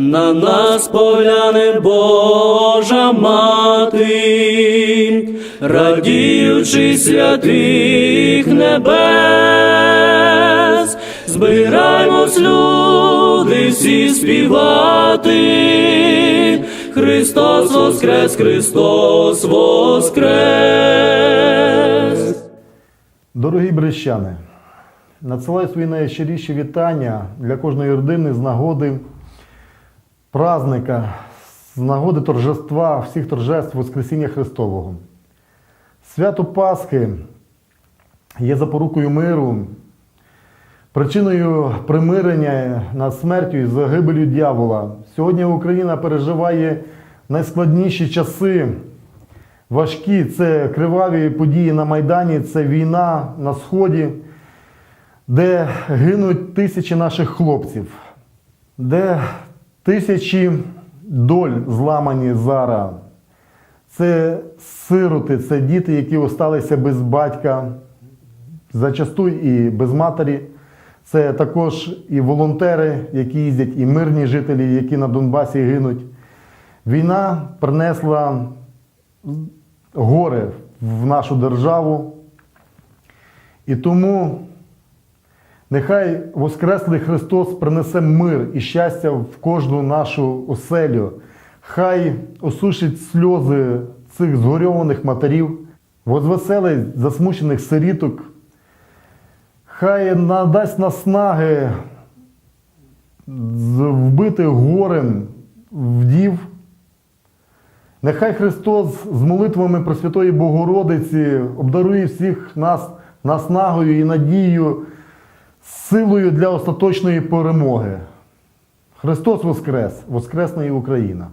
на нас погляне Божа мати, радіючи святих небес, збираймось, люди, всі співати. Христос воскрес, Христос воскрес. Дорогі брещани, надсилаю свої найщиріші вітання для кожної родини з нагоди праздника, з нагоди торжества, всіх торжеств Воскресіння Христового. Свято Пасхи є запорукою миру, причиною примирення над смертю і загибелю дьявола. Сьогодні Україна переживає найскладніші часи. Важкі це криваві події на Майдані, це війна на Сході, де гинуть тисячі наших хлопців, де тисячі доль зламані зараз. Це сироти, це діти, які осталися без батька, зачасту і без матері. Це також і волонтери, які їздять, і мирні жителі, які на Донбасі гинуть. Війна принесла горе в нашу державу. І тому нехай Воскреслий Христос принесе мир і щастя в кожну нашу оселю. Хай осушить сльози цих згорьованих матерів, возвеселить засмучених сиріток. Хай надасть наснаги з вбитих горем вдів. Нехай Христос з молитвами Пресвятої Богородиці обдарує всіх нас наснагою і надією, силою для остаточної перемоги. Христос Воскрес! Воскресна і Україна!